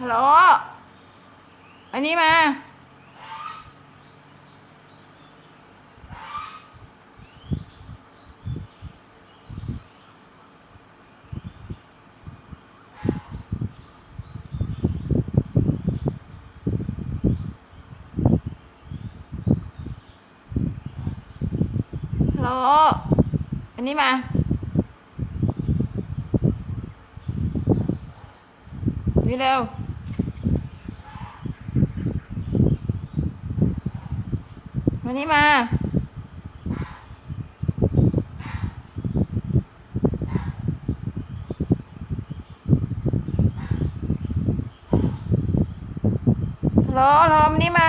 ฮัลโหล อันนี้มาฮัลโลอันนี้มา นี่เร็ว วันนี้มาฮัลโหลฮัลโหลมนี่มา